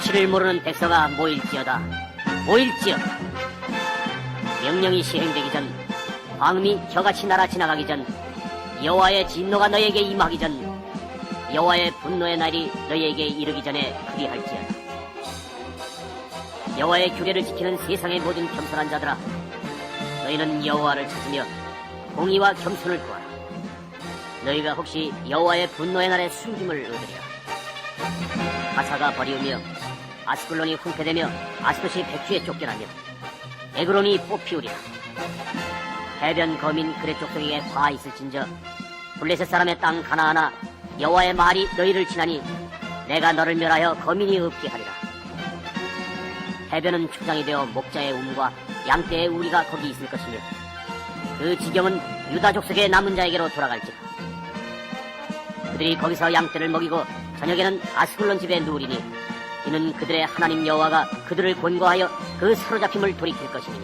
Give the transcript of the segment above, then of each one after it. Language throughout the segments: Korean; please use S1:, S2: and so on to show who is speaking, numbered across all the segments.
S1: 수치를 모르는 백성아 모일지어다. 모일지어다 명령이 시행되기 전 광미 겨같이 날아 지나가기 전 여호와의 진노가 너에게 임하기 전 여호와의 분노의 날이 너에게 이르기 전에 그리 할지어다. 여호와의 규례를 지키는 세상의 모든 겸손한 자들아 너희는 여호와를 찾으며 공의와 겸손을 구하라. 너희가 혹시 여호와의 분노의 날에 숨김을 얻으리라 가사가 버리우며 아스글론이 훈패되며 아스돗이 백휘에 쫓겨나며 에그론이 뽑히우리라. 해변 거민 그레 족속에게 화 있을진저 블레셋 사람의 땅 가나하나 여호와의 말이 너희를 지나니 내가 너를 멸하여 거민이 없게 하리라. 해변은 초장이 되어 목자의 움과 양떼의 우리가 거기 있을 것이며 그 지경은 유다 족속의 남은 자에게로 돌아갈지라. 그들이 거기서 양떼를 먹이고 저녁에는 아스글론 집에 누우리니 이는 그들의 하나님 여호와가 그들을 권고하여 그 사로잡힘을 돌이킬 것이니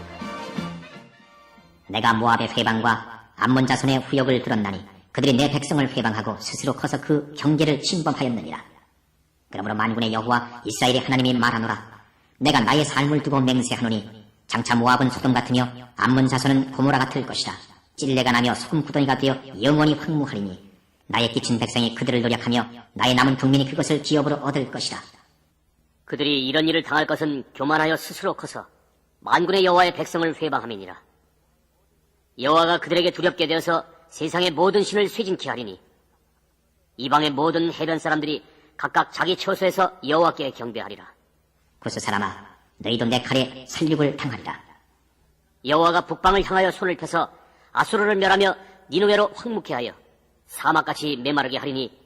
S2: 내가 모압의 회방과 암몬 자손의 후역을 들었나니 그들이 내 백성을 회방하고 스스로 커서 그 경계를 침범하였느니라. 그러므로 만군의 여호와 이스라엘의 하나님이 말하노라. 내가 나의 삶을 두고 맹세하노니 장차 모압은 소돔 같으며 암몬 자손은 고모라 같을 것이라. 찔레가 나며 소금 구덩이가 되어 영원히 황무하리니 나의 끼친 백성이 그들을 노력하며 나의 남은 국민이 그것을 기업으로 얻을 것이라.
S1: 그들이 이런 일을 당할 것은 교만하여 스스로 커서 만군의 여호와의 백성을 회방함이니라 여호와가 그들에게 두렵게 되어서 세상의 모든 신을 쇠진케 하리니 이방의 모든 해변 사람들이 각각 자기 처소에서 여호와께 경배하리라
S2: 구스 사람아, 너희도 내 칼에 살육을 당하리라.
S1: 여호와가 북방을 향하여 손을 펴서 아수르를 멸하며 니누웨로 황무케 하여 사막같이 메마르게 하리니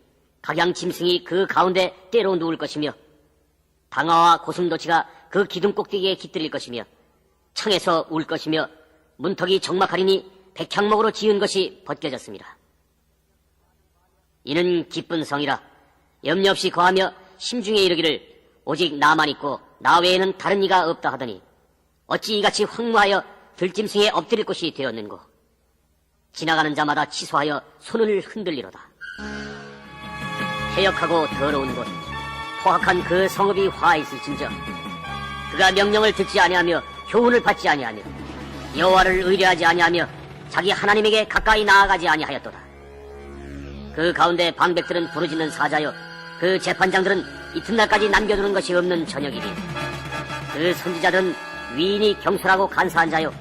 S1: 각양 짐승이 그 가운데 때로 누울 것이며 방아와 고슴도치가 그 기둥 꼭대기에 깃들일 것이며 창에서 울 것이며 문턱이 적막하리니 백향목으로 지은 것이 벗겨졌습니다. 이는 기쁜 성이라 염려 없이 거하며 심중에 이르기를 오직 나만 있고 나 외에는 다른 이가 없다 하더니 어찌 이같이 황무하여 들짐승에 엎드릴 곳이 되었는고? 지나가는 자마다 취소하여 손을 흔들리로다. 해역하고 더러운 곳 포악한 그 성읍이 화 있을진저. 그가 명령을 듣지 아니하며 교훈을 받지 아니하며 여호와를 의뢰하지 아니하며 자기 하나님에게 가까이 나아가지 아니하였도다. 그 가운데 방백들은 부르짖는 사자요 그 재판장들은 이튿날까지 남겨두는 것이 없는 저녁이니 그 선지자들은 위인이 경솔하고 간사한 자요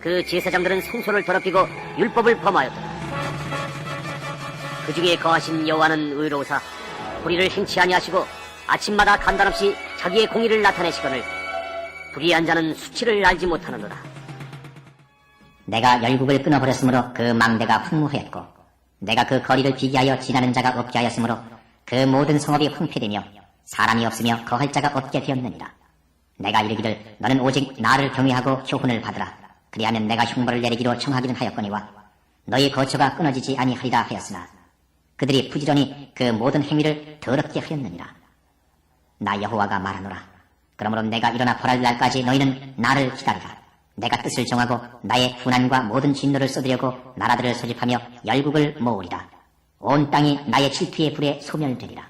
S1: 그 제사장들은 성소를 더럽히고 율법을 범하였다. 그 중에 거하신 여호와는 의로우사 불의를 행치 아니하시고 아침마다 간단없이 자기의 공의를 나타내시거늘 불의한 자는 수치를 알지 못하는도다
S2: 내가 열국을 끊어버렸으므로 그 망대가 황무하였고 내가 그 거리를 비기하여 지나는 자가 없게 하였으므로 그 모든 성읍이 황폐되며 사람이 없으며 거할 자가 없게 되었느니라. 내가 이르기를 너는 오직 나를 경외하고 교훈을 받으라. 그리하면 내가 흉벌을 내리기로 청하기는 하였거니와 너희 거처가 끊어지지 아니하리라 하였으나 그들이 부지런히 그 모든 행위를 더럽게 하였느니라. 나 여호와가 말하노라. 그러므로 내가 일어나 벌할 날까지 너희는 나를 기다리라. 내가 뜻을 정하고 나의 훈한과 모든 진노를 쏟으려고 나라들을 소집하며 열국을 모으리라. 온 땅이 나의 질투의 불에 소멸되리라.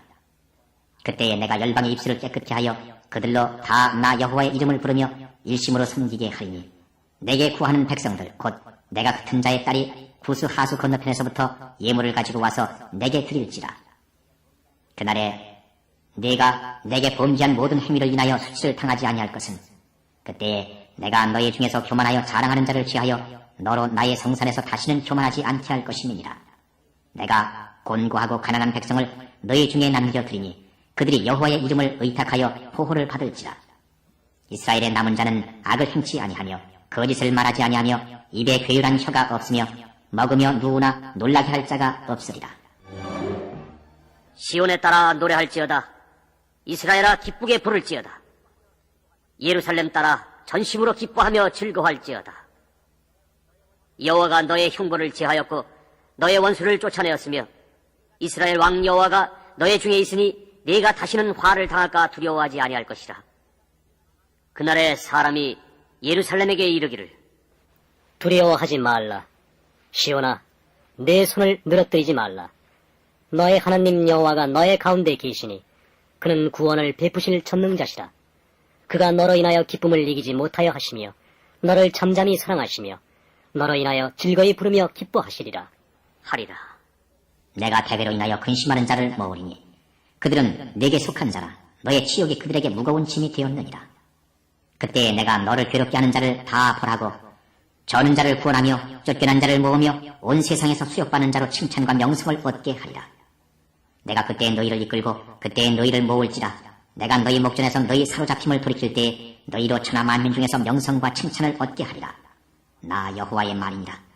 S2: 그때에 내가 열방의 입술을 깨끗게 하여 그들로 다 나 여호와의 이름을 부르며 일심으로 섬기게 하리니 내게 구하는 백성들 곧 내가 같은 자의 딸이 구스 하수 건너편에서부터 예물을 가지고 와서 내게 드릴지라. 그날에 네가 내게 범죄한 모든 행위를 인하여 당하지 아니할 것은 그때에 내가 너희 중에서 교만하여 자랑하는 자를 취하여 너로 나의 성산에서 다시는 교만하지 않게 할 것임이니라. 내가 곤고하고 가난한 백성을 너희 중에 남겨두리니 그들이 여호와의 이름을 의탁하여 보호를 받을지라. 이스라엘의 남은 자는 악을 행치 아니하며 거짓을 말하지 아니하며 입에 괴율한 혀가 없으며 먹으며 누우나 놀라게 할 자가 없으리라.
S1: 시온에 따라 노래할지어다 이스라엘아 기쁘게 부를지어다. 예루살렘 따라 전심으로 기뻐하며 즐거워할지어다. 여호와가 너의 흉보를 제하였고 너의 원수를 쫓아내었으며 이스라엘 왕 여호와가 너의 중에 있으니 네가 다시는 화를 당할까 두려워하지 아니할 것이라. 그날에 사람이 예루살렘에게 이르기를 두려워하지 말라. 시온아 내 손을 늘어뜨리지 말라. 너의 하나님 여호와가 너의 가운데 계시니 그는 구원을 베푸실 전능자시라. 그가 너로 인하여 기쁨을 이기지 못하여 하시며 너를 잠잠히 사랑하시며 너로 인하여 즐거이 부르며 기뻐하시리라. 하리라.
S2: 내가 대회로 인하여 근심하는 자를 모으리니 그들은 내게 속한 자라 너의 치욕이 그들에게 무거운 짐이 되었느니라. 그때 내가 너를 괴롭게 하는 자를 다 벌하고 저는 자를 구원하며 쫓겨난 자를 모으며 온 세상에서 수욕받는 자로 칭찬과 명성을 얻게 하리라. 내가 그때 너희를 이끌고 그때 너희를 모을지라. 내가 너희 목전에서 너희 사로잡힘을 돌이킬 때 너희로 천하 만민 중에서 명성과 칭찬을 얻게 하리라. 나 여호와의 말이니라.